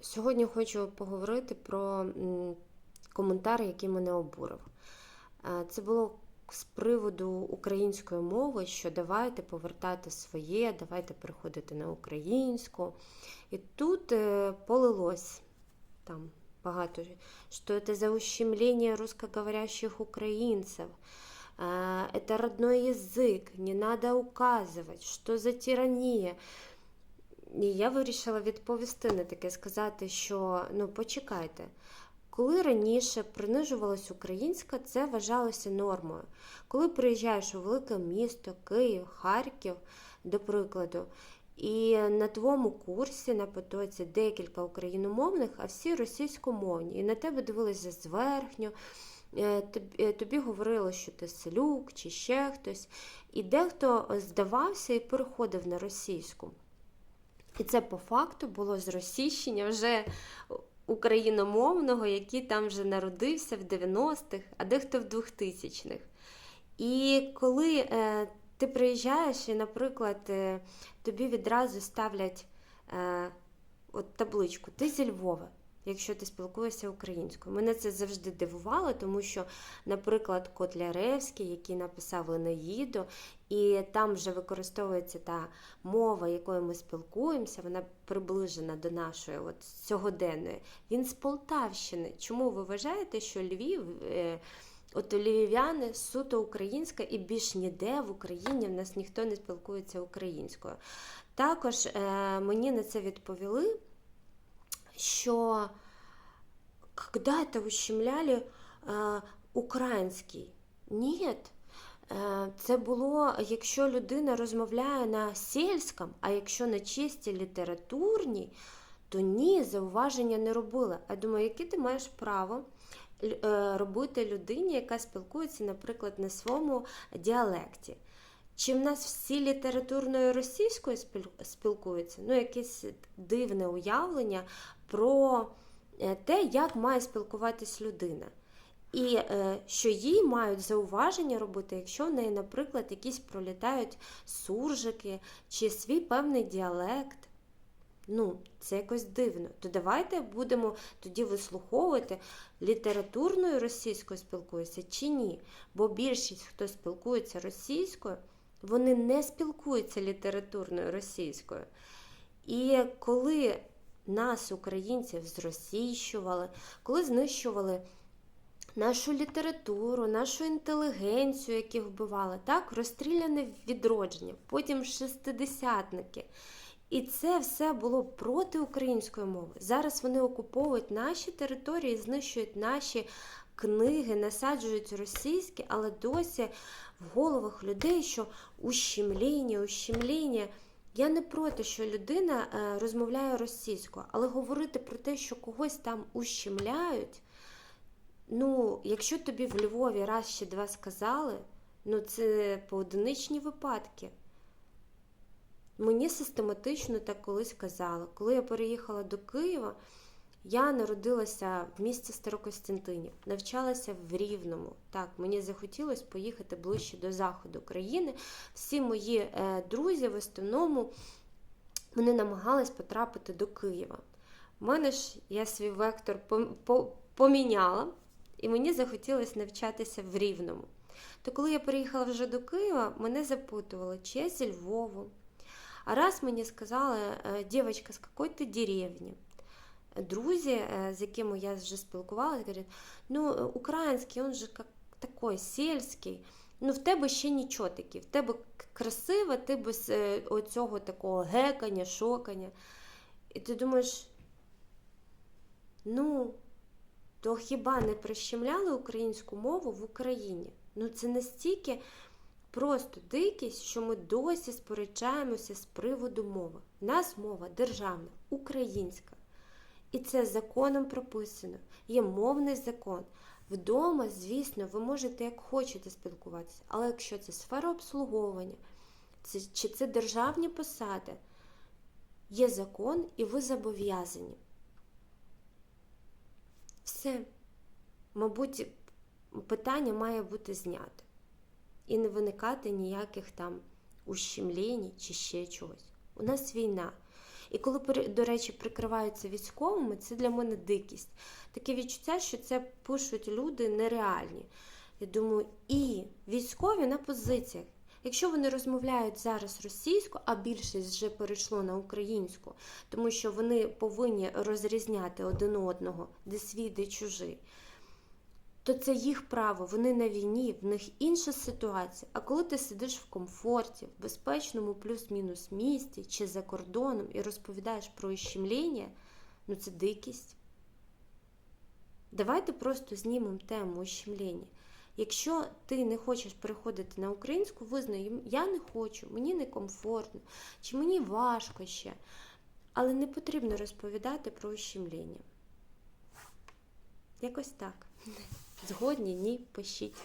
Сьогодні хочу поговорити про м, коментар, який мене обурив. Е, Це було з приводу української мови, що давайте повертати своє, давайте переходити на українську. І тут е, полилось там багато, що це за ущемлення русскоговорящих українців. Е, Это родной язык, не надо указывать, що за тирания. і я вирішила відповісти на таке, сказати, що ну почекайте, коли раніше принижувалась українська, це вважалося нормою. Коли приїжджаєш у велике місто, Київ, Харків, до прикладу, і на твоєму курсі на потоці декілька україномовних, а всі російськомовні, і на тебе дивилися зверхньо. е, е, Тобі говорили, що ти селюк чи ще хтось, і дехто здавався і переходив на російську. І це по факту було зросійщення вже україномовного, який там вже народився в 90-х, а дехто в 2000-х. І коли е, ти приїжджаєш, і, наприклад, е, тобі відразу ставлять е, от табличку Ти зі Львова, якщо ти спілкуєшся українською. Мене це завжди дивувало, тому що, наприклад, Котляревський, який написав Леноїду, і там вже використовується та мова, якою ми спілкуємося, вона приближена до нашої от, сьогоденної. Він з Полтавщини. Чому ви вважаєте, що Львів, е, от львів'яни суто українська і більш ніде в Україні в нас ніхто не спілкується українською. Також е, мені на це відповіли, що когда-то ущемляли е, український. Ні. Е, Це було, якщо людина розмовляє на сільському, а якщо на чисті літературній, то ні, зауваження не робила. Я думаю, яке ти маєш право е, робити людині, яка спілкується, наприклад, на своєму діалекті? Чи в нас всі літературною російською спіл- спілкуються? Ну, якесь дивне уявлення про е, те, як має спілкуватись людина. І е, що їй мають зауваження робити, якщо в неї, наприклад, якісь пролітають суржики чи свій певний діалект. Ну, це якось дивно. То давайте будемо тоді вислуховувати літературною російською спілкуються чи ні. Бо більшість, хто спілкується російською, вони не спілкуються літературною російською. І коли нас, українців, зросійщували, коли знищували нашу літературу, нашу інтелігенцію, яких вбивали, так, розстріляне відродження, потім шестидесятники. І це все було проти української мови. Зараз вони окуповують наші території, знищують наші книги, насаджують російські, але досі в головах людей, що ущемління, ущемління. Я не проти, що людина е, розмовляє російською, але говорити про те, що когось там ущемляють. Ну, якщо тобі в Львові раз чи два сказали, ну це поодиничні випадки. Мені систематично так колись казали. Коли я переїхала до Києва, я народилася в місті Старокостянтинів, навчалася в Рівному. Так, мені захотілося поїхати ближче до заходу країни. Всі мої е, друзі в основному вони намагались потрапити до Києва. У мене ж я свій вектор поміняла, і мені захотілося навчатися в Рівному. То коли я приїхала вже до Києва, мене запитували, чи я зі Львову. А раз мені сказали, «Е, дівчинка, з якої ти деревні? Друзі, е, з якими я вже спілкувалася, говорять, ну, е, український, він же як такий сільський. Ну, в тебе ще нічого таке, в тебе к- красиво, ти без е, оцього такого гекання, шокання. І ти думаєш, ну, то хіба не прищемляли українську мову в Україні? Ну, це настільки просто дикість, що ми досі сперечаємося з приводу мови. Нас мова державна, українська. І це законом прописано. Є мовний закон. Вдома, звісно, ви можете як хочете спілкуватися, але якщо це сфера обслуговування, це, чи це державні посади, є закон і ви зобов'язані. Все. Мабуть, питання має бути знято. І не виникати ніяких там ущемлень чи ще чогось. У нас війна. І коли, до речі, прикриваються військовими, це для мене дикість. Таке відчуття, що це пишуть люди нереальні. Я думаю, і військові на позиціях. Якщо вони розмовляють зараз російською, а більшість вже перейшло на українську, тому що вони повинні розрізняти один одного, де свій, де чужий, то це їх право, вони на війні, в них інша ситуація. А коли ти сидиш в комфорті, в безпечному плюс-мінус місті чи за кордоном і розповідаєш про ущемлення, ну це дикість. Давайте просто знімемо тему ущемлення. Якщо ти не хочеш переходити на українську, визнай, я не хочу, мені некомфортно, чи мені важко ще. Але не потрібно розповідати про ущемлення. Якось так. Згодні, ні, пишіть.